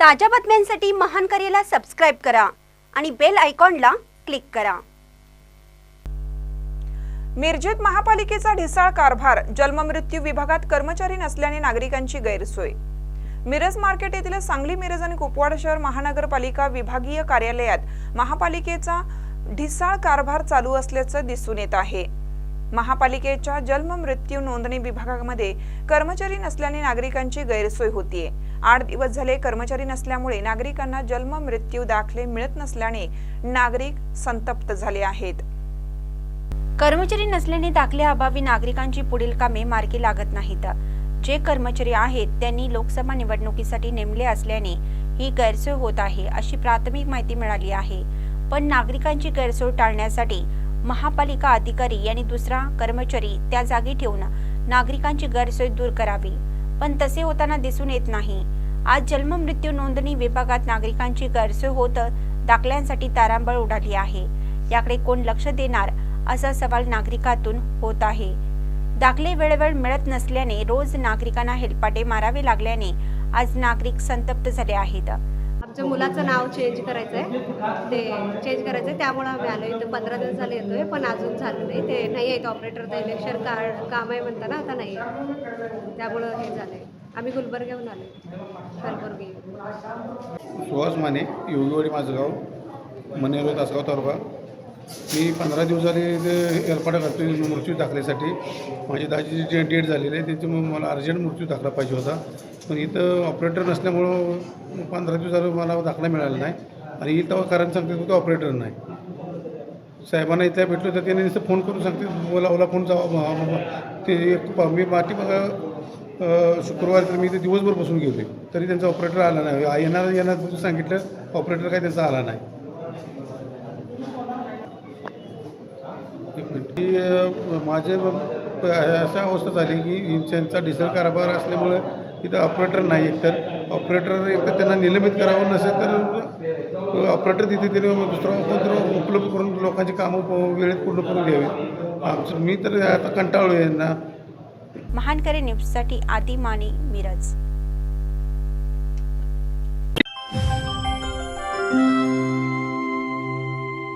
ताज्या बातम्यांसाठी महान करेला सबस्क्राईब करा आणि बेल आयकॉनला क्लिक करा. मिरजेत महापालिकेचा ढिसाळ कारभार जन्ममृत्यू विभागात कर्मचारी नसल्याने नागरिकांची गैरसोय. मिरज मार्केट येथील सांगली मिरज आणि कुपवाड शहर महानगरपालिका विभागीय कार्यालयात महापालिकेचा ढिसाळ कारभार चालू असल्याचं दिसून येत आहे. महापालिकेच्या जन्म मृत्यू नोंदणी विभागामध्ये कर्मचारी नसल्याने नागरिकांची गैरसोय होतीये. आठ दिवस झाले कर्मचारी नसल्यामुळे नागरिकांना जन्म मृत्यू दाखले मिळत नसल्याने नागरिक संतप्त झाले आहेत. कर्मचारी नसल्याने दाखल्याअभावी नागरिकांची पुढील कामे मार्गी लागत नाहीत. जे कर्मचारी आहेत त्यांनी लोकसभा निवडणुकीसाठी नेमले असल्याने ही गैरसोय होत आहे अशी प्राथमिक माहिती मिळाली आहे. पण नागरिकांची गैरसोय टाळण्यासाठी महापालिका अधिकारी यांनी दुसरा कर्मचारी त्या जागी ठेवून नागरिकांची गैरसोय दूर करावी. पण तसे होताना दिसून येत नाही. आज जन्म मृत्यू नोंदणी विभागात नागरिकांची गैरसोय होत दाखल्यांसाठी तारांबळ उडाली आहे. याकडे कोण लक्ष देणार असा सवाल नागरिकातून होत आहे. दाखले वेळेवर मिळत नसल्याने रोज नागरिकांना हेलपाटे मारावे लागल्याने आज नागरिक संतप्त झाले आहेत. आमच्या मुलाचं नाव चेंज करायचं आहे ते चेंज करायचं आहे त्यामुळं आम्ही आलो इथं पंधरा दिवस झाले येतोय पण अजून झालं नाही. ते नाही आहेत ऑपरेटरचं इलेक्शन कार्ड काम आहे म्हणता ना आता नाही आहे. त्यामुळं हे झालं आहे आम्ही गुलबर्ग्याहून आलो कलबुर्गी सुहास माने योगीवाडी माझं गाव. मनेरो तासगाव तालुका. मी पंधरा दिवस झाले इथे एअरपोर्ट करतो मृत्यू दाखल्यासाठी. माझी दाजीची जे डेट झालेली आहे त्याच्यामुळे मला अर्जंट मृत्यू दाखला पाहिजे होता. पण इथं ऑपरेटर नसल्यामुळं पंधरा दिवस झालं मला दाखला मिळाला नाही. आणि इथं कारण सांगते की ऑपरेटर नाही. साहेबांना इथल्या भेटलो तर त्याने नुसतं फोन करून सांगते ओला ओला फोन जावा ते एक मी माटी बघा शुक्रवार शुक्रवारी तर मी इथे दिवसभर बसून गेले तरी त्यांचा ऑपरेटर आला नाही. येणार येणार सांगितलं ऑपरेटर काय त्यांचा आला नाही. की माझे अशा अवस्था झाली की त्यांचा डिझेल कारभार असल्यामुळे तिथं ऑपरेटर नाही एकतर ऑपरेटर एकतर त्यांना निलंबित करावं नसेल तर ऑपरेटर तिथे तरी दुसरा कोणतरी उपलब्ध करून लोकांची कामं प- वेळेत पूर्ण करून घ्यावी आमचं मी तर आता कंटाळलो यांना. महानकरे न्यूजसाठी आदी माने मिरज.